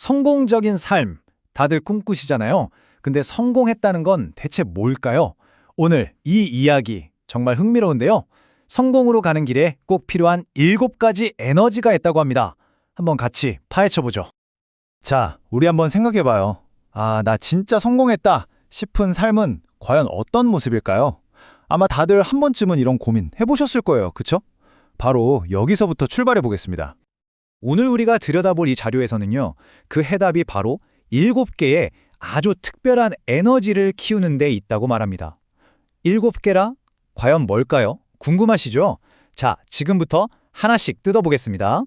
성공적인 삶, 다들 꿈꾸시잖아요. 근데 성공했다는 건 대체 뭘까요? 오늘 이 이야기 정말 흥미로운데요. 성공으로 가는 길에 꼭 필요한 일곱 가지 에너지가 있다고 합니다. 한번 같이 파헤쳐보죠. 자, 우리 한번 생각해봐요. 아, 나 진짜 성공했다 싶은 삶은 과연 어떤 모습일까요? 아마 다들 한 번쯤은 이런 고민 해보셨을 거예요. 그쵸? 바로 여기서부터 출발해 보겠습니다. 오늘 우리가 들여다볼 이 자료에서는요, 그 해답이 바로 일곱 개의 아주 특별한 에너지를 키우는 데 있다고 말합니다. 일곱 개라? 과연 뭘까요? 궁금하시죠? 자, 지금부터 하나씩 뜯어보겠습니다.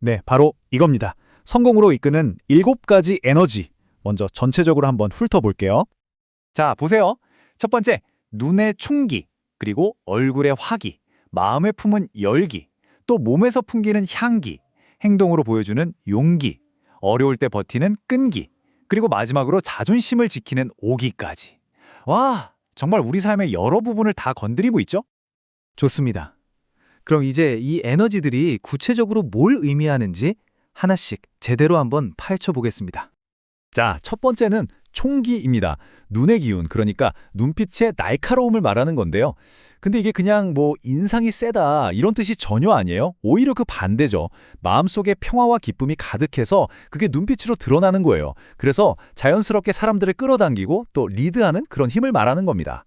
네, 바로 이겁니다. 성공으로 이끄는 일곱 가지 에너지. 먼저 전체적으로 한번 훑어볼게요. 자, 보세요. 첫 번째, 눈의 총기, 그리고 얼굴의 화기, 마음에 품은 열기, 또 몸에서 풍기는 향기, 행동으로 보여주는 용기, 어려울 때 버티는 끈기, 그리고 마지막으로 자존심을 지키는 오기까지. 와, 정말 우리 삶의 여러 부분을 다 건드리고 있죠? 좋습니다. 그럼 이제 이 에너지들이 구체적으로 뭘 의미하는지 하나씩 제대로 한번 파헤쳐 보겠습니다. 자, 첫 번째는 총기입니다. 눈의 기운, 그러니까 눈빛의 날카로움을 말하는 건데요. 근데 이게 그냥 뭐 인상이 세다 이런 뜻이 전혀 아니에요. 오히려 그 반대죠. 마음속에 평화와 기쁨이 가득해서 그게 눈빛으로 드러나는 거예요. 그래서 자연스럽게 사람들을 끌어당기고 또 리드하는 그런 힘을 말하는 겁니다.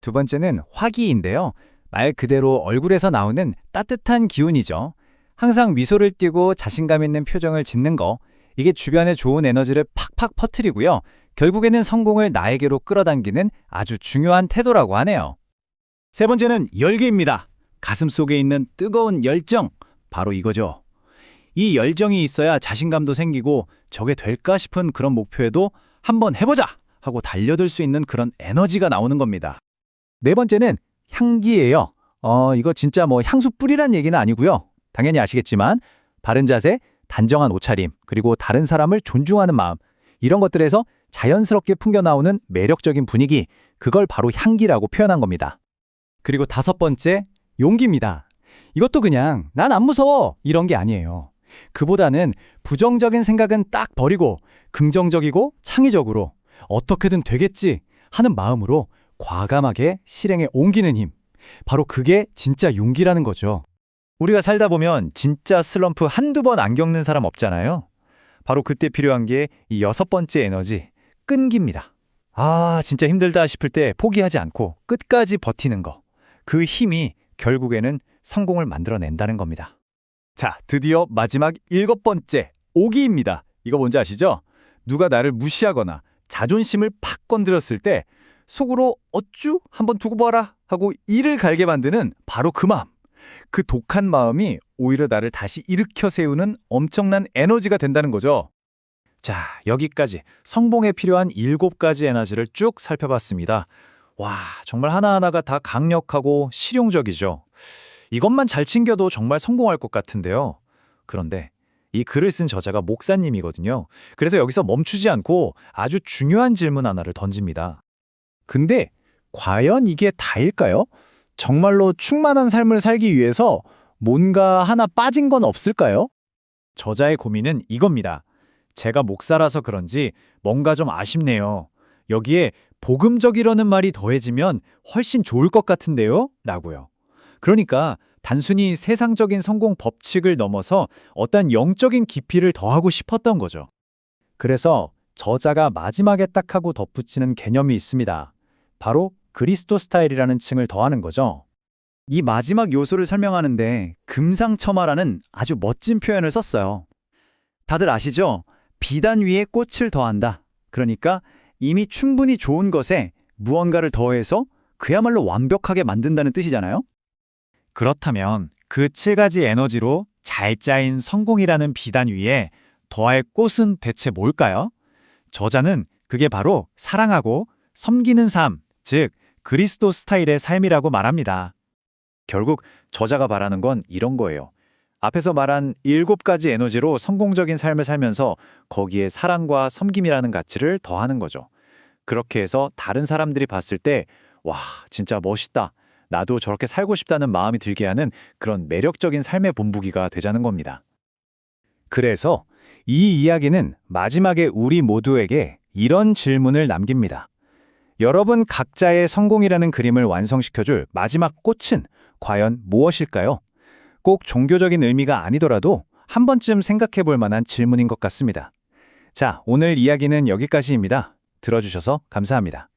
두 번째는 화기인데요. 말 그대로 얼굴에서 나오는 따뜻한 기운이죠. 항상 미소를 띠고 자신감 있는 표정을 짓는 거. 이게 주변에 좋은 에너지를 팍팍 퍼뜨리고요. 결국에는 성공을 나에게로 끌어당기는 아주 중요한 태도라고 하네요. 세 번째는 열기입니다. 가슴 속에 있는 뜨거운 열정. 바로 이거죠. 이 열정이 있어야 자신감도 생기고 저게 될까 싶은 그런 목표에도 한번 해보자 하고 달려들 수 있는 그런 에너지가 나오는 겁니다. 네 번째는 향기예요. 어, 이거 진짜 뭐 향수 뿌리란 얘기는 아니고요. 당연히 아시겠지만 바른 자세, 단정한 옷차림, 그리고 다른 사람을 존중하는 마음 이런 것들에서 자연스럽게 풍겨나오는 매력적인 분위기, 그걸 바로 향기라고 표현한 겁니다. 그리고 다섯 번째, 용기입니다. 이것도 그냥 난 안 무서워 이런 게 아니에요. 그보다는 부정적인 생각은 딱 버리고 긍정적이고 창의적으로 어떻게든 되겠지 하는 마음으로 과감하게 실행에 옮기는 힘. 바로 그게 진짜 용기라는 거죠. 우리가 살다 보면 진짜 슬럼프 한두 번 안 겪는 사람 없잖아요. 바로 그때 필요한 게 이 여섯 번째 에너지, 끈기입니다. 아, 진짜 힘들다 싶을 때 포기하지 않고 끝까지 버티는 거. 그 힘이 결국에는 성공을 만들어낸다는 겁니다. 자, 드디어 마지막 일곱 번째, 오기입니다. 이거 뭔지 아시죠? 누가 나를 무시하거나 자존심을 팍 건드렸을 때 속으로 어쭈 한번 두고 봐라 하고 이를 갈게 만드는 바로 그 마음. 그 독한 마음이 오히려 나를 다시 일으켜 세우는 엄청난 에너지가 된다는 거죠. 자, 여기까지 성공에 필요한 일곱 가지 에너지를 쭉 살펴봤습니다. 와, 정말 하나하나가 다 강력하고 실용적이죠. 이것만 잘 챙겨도 정말 성공할 것 같은데요. 그런데 이 글을 쓴 저자가 목사님이거든요. 그래서 여기서 멈추지 않고 아주 중요한 질문 하나를 던집니다. 근데 과연 이게 다일까요? 정말로 충만한 삶을 살기 위해서 뭔가 하나 빠진 건 없을까요? 저자의 고민은 이겁니다. 제가 목사라서 그런지 뭔가 좀 아쉽네요. 여기에 복음적이라는 말이 더해지면 훨씬 좋을 것 같은데요? 라고요. 그러니까 단순히 세상적인 성공 법칙을 넘어서 어떤 영적인 깊이를 더하고 싶었던 거죠. 그래서 저자가 마지막에 딱 하고 덧붙이는 개념이 있습니다. 바로 그리스도 스타일이라는 층을 더하는 거죠. 이 마지막 요소를 설명하는데 금상첨화라는 아주 멋진 표현을 썼어요. 다들 아시죠? 비단 위에 꽃을 더한다. 그러니까 이미 충분히 좋은 것에 무언가를 더해서 그야말로 완벽하게 만든다는 뜻이잖아요. 그렇다면 그칠 가지 에너지로 잘 짜인 성공이라는 비단 위에 더할 꽃은 대체 뭘까요? 저자는 그게 바로 사랑하고 섬기는 삶, 즉 그리스도 스타일의 삶이라고 말합니다. 결국 저자가 바라는 건 이런 거예요. 앞에서 말한 일곱 가지 에너지로 성공적인 삶을 살면서 거기에 사랑과 섬김이라는 가치를 더하는 거죠. 그렇게 해서 다른 사람들이 봤을 때, 와, 진짜 멋있다. 나도 저렇게 살고 싶다는 마음이 들게 하는 그런 매력적인 삶의 본보기가 되자는 겁니다. 그래서 이 이야기는 마지막에 우리 모두에게 이런 질문을 남깁니다. 여러분 각자의 성공이라는 그림을 완성시켜줄 마지막 꽃은 과연 무엇일까요? 꼭 종교적인 의미가 아니더라도 한 번쯤 생각해 볼 만한 질문인 것 같습니다. 자, 오늘 이야기는 여기까지입니다. 들어주셔서 감사합니다.